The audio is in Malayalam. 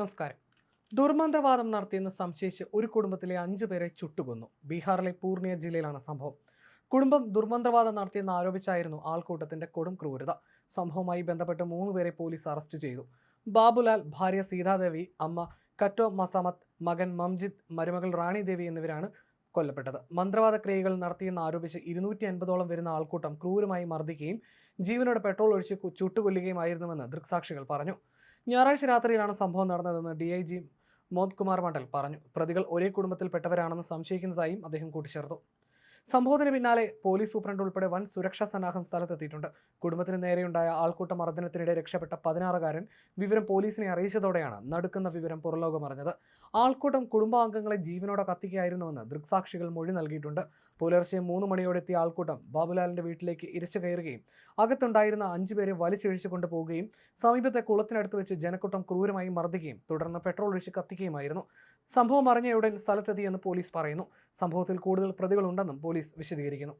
നമസ്കാരം. ദുർമന്ത്രവാദം നടത്തിയെന്ന് സംശയിച്ച് ഒരു കുടുംബത്തിലെ അഞ്ചു പേരെ ചുട്ടുകൊന്നു. ബീഹാറിലെ പൂർണിയ ജില്ലയിലാണ് സംഭവം. കുടുംബം ദുർമന്ത്രവാദം നടത്തിയെന്ന് ആരോപിച്ചായിരുന്നു ആൾക്കൂട്ടത്തിന്റെ കൊടും ക്രൂരത. സംഭവവുമായി ബന്ധപ്പെട്ട് മൂന്ന് പേരെ പോലീസ് അറസ്റ്റ് ചെയ്തു. ബാബുലാൽ ഭാര്യ സീതാദേവി അമ്മ കറ്റോ മസാമത്ത് മകൻ മംജിത് മരുമകൾ റാണി ദേവി എന്നിവരാണ് കൊല്ലപ്പെട്ടത്. മന്ത്രവാദ ക്രിയകൾ നടത്തിയെന്ന് ആരോപിച്ച് ഇരുന്നൂറ്റി അൻപതോളം വരുന്ന ആൾക്കൂട്ടം ക്രൂരമായി മർദ്ദിക്കുകയും ജീവനോടെ പെട്രോൾ ഒഴിച്ച് ചുട്ടുകൊല്ലുകയുമായിരുന്നുവെന്ന് ദൃക്സാക്ഷികൾ പറഞ്ഞു. ഞായറാഴ്ച രാത്രിയിലാണ് സംഭവം നടന്നതെന്ന് ഡി ഐ ജി മോദ് കുമാർ മണ്ഡൽ പറഞ്ഞു. പ്രതികൾ ഒരേ കുടുംബത്തിൽപ്പെട്ടവരാണെന്ന് സംശയിക്കുന്നതായും അദ്ദേഹം കൂട്ടിച്ചേർത്തു. സംഭവത്തിന് പിന്നാലെ പോലീസ് സൂപ്രണ്ട് ഉൾപ്പെടെ വൻ സുരക്ഷാ സന്നാഹം സ്ഥലത്തെത്തിയിട്ടുണ്ട്. കുടുംബത്തിന് നേരെയുണ്ടായ ആൾക്കൂട്ട മർദ്ദനത്തിനിടെ രക്ഷപ്പെട്ട പതിനാറുകാരൻ വിവരം പോലീസിനെ അറിയിച്ചതോടെയാണ് നടുക്കുന്ന വിവരം പുറലോകമറിഞ്ഞത് ആൾക്കൂട്ടം കുടുംബാംഗങ്ങളെ ജീവനോടെ കത്തിക്കുകയായിരുന്നുവെന്ന് ദൃക്സാക്ഷികൾ മൊഴി നൽകിയിട്ടുണ്ട്. പുലർച്ചെ മൂന്ന് മണിയോടെ എത്തിയ ആൾക്കൂട്ടം ബാബുലാലിന്റെ വീട്ടിലേക്ക് ഇരച്ചു കയറുകയും അകത്തുണ്ടായിരുന്ന അഞ്ചുപേരെ വലിച്ചിഴിച്ചു കൊണ്ടുപോവുകയും സമീപത്തെ കുളത്തിനടുത്ത് വെച്ച് ജനക്കൂട്ടം ക്രൂരമായി മർദ്ദിക്കുകയും തുടർന്ന് പെട്രോൾ ഒഴിച്ച് കത്തിക്കുകയുമായിരുന്നു. സംഭവം അറിഞ്ഞയുടൻ സ്ഥലത്തെത്തിയെന്ന് പോലീസ് പറയുന്നു. സംഭവത്തിൽ കൂടുതൽ പ്രതികളുണ്ടെന്നും പോലീസ് വിശദീകരിക്കുന്നു